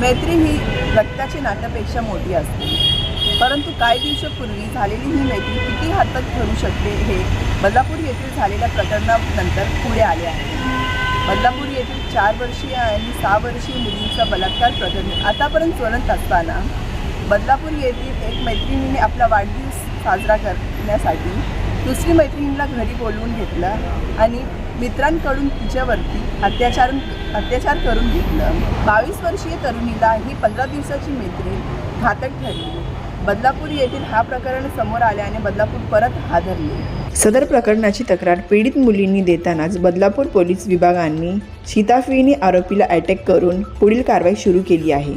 मैत्री ही रक्ताची नात्यापेक्षा मोठी असते. परंतु काही दिवसापूर्वी झालेली ही मैत्री किती हातात ठरू शकते हे बदलापूर येथील झालेल्या प्रकरणानंतर पुढे आले आहे. बदलापूर येथील चार वर्षीय आणि सहा वर्षीय मुलींचा बलात्कार प्रकरण आतापर्यंत ज्वलंत असताना बदलापूर येथील एक मैत्रिणीने आपला वाढदिवस साजरा करण्यासाठी दुसरी मैत्रिणीला घरी बोलवून घेतलं आणि मित्रांकडून तिच्यावरती अत्याचार अत्याचार करून घेतलं. बावीस वर्षीय तरुणीला ही पंधरा दिवसाची मैत्रीण घातक ठरली. बदलापूर येथील हा प्रकरण समोर आल्याने बदलापूर परत हादरले. सदर प्रकरणाची तक्रार पीडित मुलींनी देतानाच बदलापूर पोलीस विभागांनी सीताफळीने आरोपीला अटॅक करून पुढील कारवाई सुरू केली आहे.